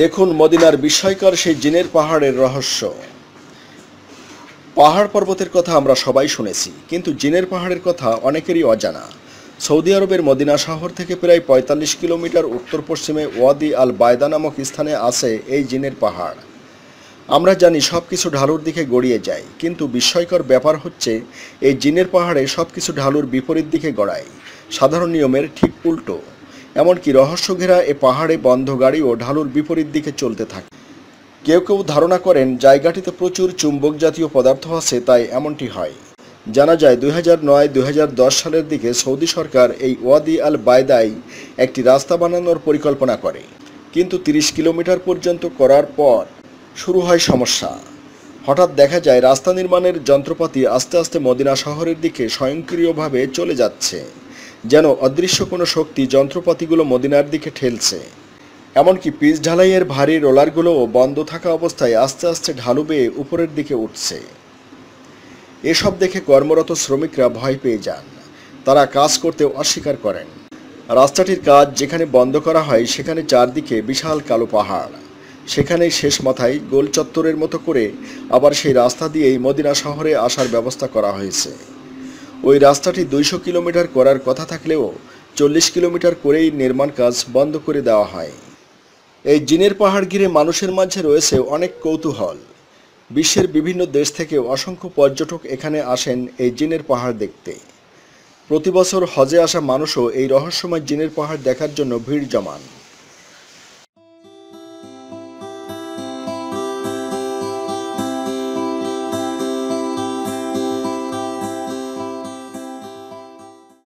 দেখুন মদিনার বিস্ময়কর সেই জিনের পাহাড়ের রহস্য। পাহাড় পর্বতের কথা আমরা সবাই শুনেছি, কিন্তু জিনের পাহাড়ের কথা অনেকেরই অজানা। সৌদি আরবের মদিনা শহর থেকে প্রায় পঁয়তাল্লিশ কিলোমিটার উত্তর পশ্চিমে ওয়াদি আল বায়দা নামক স্থানে আছে এই জিনের পাহাড়। আমরা জানি সব কিছু ঢালুর দিকে গড়িয়ে যায়, কিন্তু বিস্ময়কর ব্যাপার হচ্ছে, এই জিনের পাহাড়ে সব কিছু ঢালুর বিপরীত দিকে গড়ায়। সাধারণ নিয়মের ঠিক উল্টো। এমনকি রহস্য ঘেরা এ পাহাড়ে বন্ধ গাড়িও ঢালুর বিপরীত দিকে চলতে থাকে। কেউ কেউ ধারণা করেন, জায়গাটিতে প্রচুর চুম্বক জাতীয় পদার্থ আছে, তাই এমনটি হয়। জানা যায়, দুই হাজার নয় সালের দিকে সৌদি সরকার এই ওয়াদি আল বায়দায় একটি রাস্তা বানানোর পরিকল্পনা করে। কিন্তু তিরিশ কিলোমিটার পর্যন্ত করার পর শুরু হয় সমস্যা। হঠাৎ দেখা যায়, রাস্তা নির্মাণের যন্ত্রপাতি আস্তে আস্তে মদিনা শহরের দিকে স্বয়ংক্রিয়ভাবে চলে যাচ্ছে। যেন অদৃশ্য কোনো শক্তি যন্ত্রপাতিগুলো মদিনার দিকে ঠেলছে। এমনকি পিচ ঢালাইয়ের ভারী রোলারগুলোও বন্ধ থাকা অবস্থায় আস্তে আস্তে ঢালু বেয়ে উপরের দিকে উঠছে। এসব দেখে কর্মরত শ্রমিকরা ভয় পেয়ে যান। তারা কাজ করতে অস্বীকার করেন। রাস্তাটির কাজ যেখানে বন্ধ করা হয় সেখানে চারদিকে বিশাল কালো পাহাড়। সেখানেই শেষ মাথায় গোল চত্বরের মতো করে আবার সেই রাস্তা দিয়েই মদিনা শহরে আসার ব্যবস্থা করা হয়েছে। ওই রাস্তাটি দুইশো কিলোমিটার করার কথা থাকলেও চল্লিশ কিলোমিটার করেই নির্মাণ কাজ বন্ধ করে দেওয়া হয়। এই জিনের পাহাড় ঘিরে মানুষের মাঝে রয়েছে অনেক কৌতূহল। বিশ্বের বিভিন্ন দেশ থেকে অসংখ্য পর্যটক এখানে আসেন এই জিনের পাহাড় দেখতে। প্রতি বছর হজে আসা মানুষও এই রহস্যময় জিনের পাহাড় দেখার জন্য ভিড় জমান।